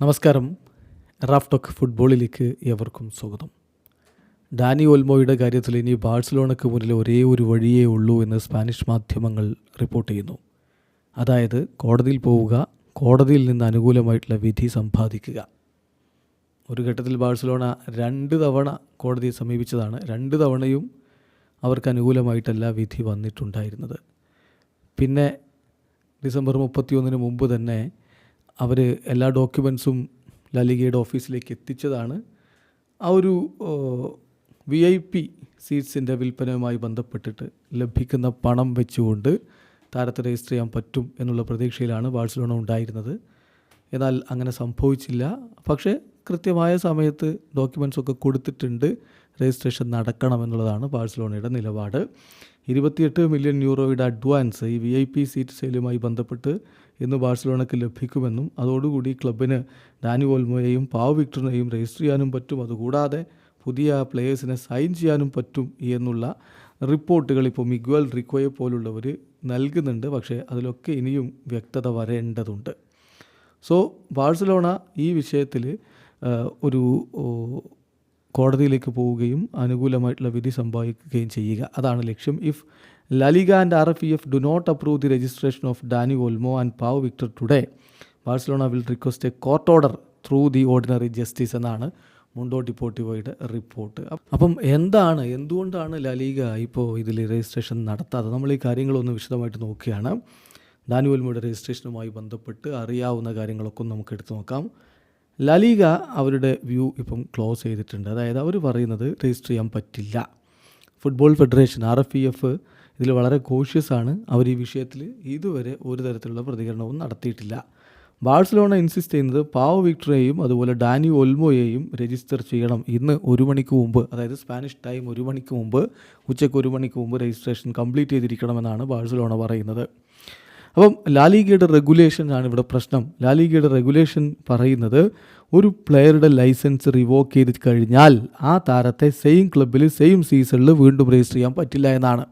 നമസ്കാരം. Raf talk ഫുട്ബോളിലേക്ക് ഏവർക്കും സ്വാഗതം. ഡാനി ഓൽമോയുടെ കാര്യത്തിൽ ഇനി ബാഴ്സലോണയ്ക്ക് മുന്നിൽ ഒരേ ഒരു വഴിയേ ഉള്ളൂ എന്ന് സ്പാനിഷ് മാധ്യമങ്ങൾ റിപ്പോർട്ട് ചെയ്യുന്നു. അതായത് കോടതിയിൽ പോവുക കോടതിയിൽ നിന്ന് അനുകൂലമായിട്ടുള്ള വിധി സമ്പാദിക്കുക. ഒരു ഘട്ടത്തിൽ ബാഴ്സലോണ രണ്ട് തവണ കോടതിയെ സമീപിച്ചതാണ്. രണ്ട് തവണയും അവർക്ക് അനുകൂലമായിട്ടല്ല വിധി വന്നിട്ടുണ്ടായിരുന്നത്. പിന്നെ ഡിസംബർ മുപ്പത്തിയൊന്നിന് മുമ്പ് തന്നെ അവർ എല്ലാ ഡോക്യുമെൻസും ലലികയുടെ ഓഫീസിലേക്ക് എത്തിച്ചതാണ്. ആ ഒരു വി ഐ പി സീറ്റ്സിന്റെ വിൽപ്പനയുമായി ബന്ധപ്പെട്ടിട്ട് ലഭിക്കുന്ന പണം വെച്ചുകൊണ്ട് താരത്തെ രജിസ്റ്റർ ചെയ്യാൻ പറ്റും എന്നുള്ള പ്രതീക്ഷയിലാണ് ബാഴ്സലോണ ഉണ്ടായിരുന്നത്. എന്നാൽ അങ്ങനെ സംഭവിച്ചില്ല. പക്ഷേ കൃത്യമായ സമയത്ത് ഡോക്യുമെൻസ് ഒക്കെ കൊടുത്തിട്ടുണ്ട്. രജിസ്ട്രേഷൻ നടക്കണം എന്നുള്ളതാണ് ബാഴ്സലോണയുടെ നിലപാട്. ഇരുപത്തിയെട്ട് മില്യൺ യൂറോയുടെ അഡ്വാൻസ് ഈ വി ഐ പി സീറ്റ് സെയിലുമായി ബന്ധപ്പെട്ട് ഇന്ന് ബാഴ്സലോണയ്ക്ക് ലഭിക്കുമെന്നും അതോടുകൂടി ക്ലബിന് ഡാനി ഓൽമോയെയും പാവ് വിക്ടറിനെയും രജിസ്റ്റർ ചെയ്യാനും പറ്റും. അതുകൂടാതെ പുതിയ പ്ലെയേഴ്സിനെ സൈൻ ചെയ്യാനും പറ്റും എന്നുള്ള റിപ്പോർട്ടുകൾ ഇപ്പോൾ മിഗ്വൽ റിക്കോയെ പോലുള്ളവർ നൽകുന്നുണ്ട്. പക്ഷേ അതിലൊക്കെ ഇനിയും വ്യക്തത വരേണ്ടതുണ്ട്. സോ ബാഴ്സലോണ ഈ വിഷയത്തിൽ ഒരു കോടതിയിലേക്ക് പോവുകയും അനുകൂലമായിട്ടുള്ള വിധി സമ്പാദിക്കുകയും ചെയ്യുക. അതാണ് ലക്ഷ്യം. If LaLiga and R F E F do not approve the registration of Dani Olmo and Pau Victor today Barcelona will request a court order through the ordinary justice എന്നാണ് മുണ്ടോ ഡിപ്പോർട്ടിവോയുടെ റിപ്പോർട്ട്. അപ്പം എന്താണ് എന്തുകൊണ്ടാണ് ലലീഗ ഇപ്പോൾ ഇതിൽ രജിസ്ട്രേഷൻ നടത്താത്ത നമ്മൾ ഈ കാര്യങ്ങളൊന്ന് വിശദമായിട്ട് നോക്കുകയാണ്. ഡാനി ഓൽമോയുടെ രജിസ്ട്രേഷനുമായി ബന്ധപ്പെട്ട് അറിയാവുന്ന കാര്യങ്ങളൊക്കെ നമുക്ക് എടുത്തു നോക്കാം. ലലീഗ അവരുടെ വ്യൂ ഇപ്പം ക്ലോസ് ചെയ്തിട്ടുണ്ട്. അതായത് അവർ പറയുന്നത് രജിസ്റ്റർ ചെയ്യാൻ പറ്റില്ല. Football federation R F E F ഇതിൽ വളരെ കോഷ്യസ് ആണ്. അവർ ഈ വിഷയത്തിൽ ഇതുവരെ ഒരു തരത്തിലുള്ള പ്രതികരണവും നടത്തിയിട്ടില്ല. ബാഴ്സലോണ ഇൻസിസ്റ്റ് ചെയ്യുന്നത് പാവോ വിക്ടറേയും അതുപോലെ ഡാനി ഒൽമോയെയും രജിസ്റ്റർ ചെയ്യണം. ഇന്ന് ഒരു മണിക്ക് മുമ്പ് അതായത് സ്പാനിഷ് ടൈം ഒരു മണിക്ക് മുമ്പ് ഉച്ചയ്ക്ക് ഒരു മണിക്ക് മുമ്പ് രജിസ്ട്രേഷൻ കംപ്ലീറ്റ് ചെയ്തിരിക്കണമെന്നാണ് ബാഴ്സലോണ പറയുന്നത്. അപ്പം ലാലിഗയുടെ റെഗുലേഷൻ ആണ് ഇവിടെ പ്രശ്നം. ലാലിഗയുടെ റെഗുലേഷൻ പറയുന്നത് ഒരു പ്ലെയറുടെ ലൈസൻസ് റിവോക്ക് ചെയ്ത് കഴിഞ്ഞാൽ ആ താരത്തെ സെയിം ക്ലബ്ബിൽ സെയിം സീസണിൽ വീണ്ടും രജിസ്റ്റർ ചെയ്യാൻ പറ്റില്ല എന്നാണ്.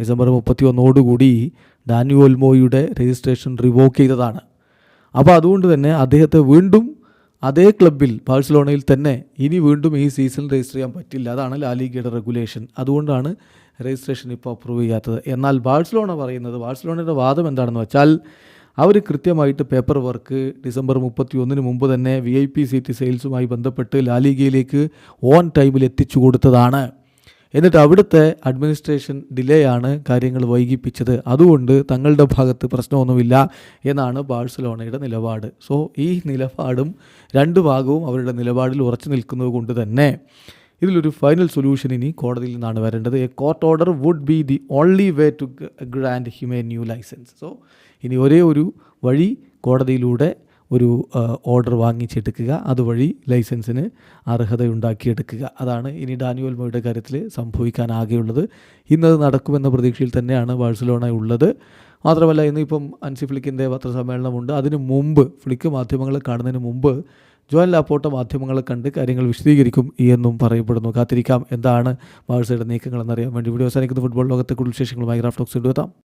ഡിസംബർ മുപ്പത്തി ഒന്നോടുകൂടി ഡാനിയോൽമോയുടെ രജിസ്ട്രേഷൻ റിവോക്ക് ചെയ്തതാണ്. അപ്പോൾ അതുകൊണ്ട് തന്നെ അദ്ദേഹത്തെ വീണ്ടും അതേ ക്ലബിൽ ബാഴ്സലോണയിൽ തന്നെ ഇനി വീണ്ടും ഈ സീസൺ രജിസ്റ്റർ ചെയ്യാൻ പറ്റില്ല. അതാണ് ലാലിഗയുടെ റെഗുലേഷൻ. അതുകൊണ്ടാണ് രജിസ്ട്രേഷൻ ഇപ്പോൾ അപ്രൂവ് ചെയ്യാത്തത്. എന്നാൽ ബാഴ്സലോണ പറയുന്നത് ബാഴ്സലോണയുടെ വാദം എന്താണെന്ന് വെച്ചാൽ അവർ കൃത്യമായിട്ട് പേപ്പർ വർക്ക് ഡിസംബർ മുപ്പത്തി ഒന്നിന് മുമ്പ് തന്നെ വി ഐ പി സീറ്റ് സെയിൽസുമായി ബന്ധപ്പെട്ട് ലാലിഗയിലേക്ക് ഓൺ ടൈമിൽ എത്തിച്ചു കൊടുത്തതാണ്. എന്നിട്ട് അവിടുത്തെ അഡ്മിനിസ്ട്രേഷൻ ഡിലേ ആണ് കാര്യങ്ങൾ വൈകിപ്പിച്ചത്. അതുകൊണ്ട് തങ്ങളുടെ ഭാഗത്ത് പ്രശ്നമൊന്നുമില്ല എന്നാണ് ബാഴ്സലോണയുടെ നിലപാട്. സോ ഈ നിലപാടും രണ്ട് ഭാഗവും അവരുടെ നിലപാടിൽ ഉറച്ചു നിൽക്കുന്നത് കൊണ്ട് തന്നെ. ഇതിലൊരു ഫൈനൽ സൊല്യൂഷൻ ഇനി കോടതിയിൽ നിന്നാണ് വരേണ്ടത്. A court order would be the only way to grant him new licence so ഇനി ഒരേ ഒരു വഴി കോടതിയിലൂടെ ഒരു ഓർഡർ വാങ്ങിച്ചെടുക്കുക. അതുവഴി ലൈസൻസിന് അർഹതയുണ്ടാക്കിയെടുക്കുക. അതാണ് ഇനി ഡാനിയോൽ മോയുടെ കാര്യത്തിൽ സംഭവിക്കാനാകെയുള്ളത് ഇന്നത് നടക്കുമെന്ന പ്രതീക്ഷയിൽ തന്നെയാണ് ബാഴ്സലോണ ഉള്ളത്. മാത്രമല്ല ഇന്നിപ്പം അൻസി ഫ്ലിക്കിന്റെ പത്രസമ്മേളനമുണ്ട്. അതിന് മുമ്പ് ഫ്ലിക്ക് മാധ്യമങ്ങളെ കാണുന്നതിന് മുമ്പ് ജോൻ ലാപ്പോട്ട മാധ്യമങ്ങളെ കണ്ട് കാര്യങ്ങൾ വിശദീകരിക്കും എന്നും പറയപ്പെടുന്നു. കാത്തിരിക്കാം. എന്താണ് ബാഴ്സയുടെ നീക്കങ്ങളെന്നറിയാൻ വേണ്ടി വീഡിയോ അവസാനിക്കുന്ന. ഫുട്ബോൾ ലോകത്തെ കൂടുതൽ വിശേഷങ്ങളുമായി ഗ്രാഫ്റ്റോക്സ് എത്താം.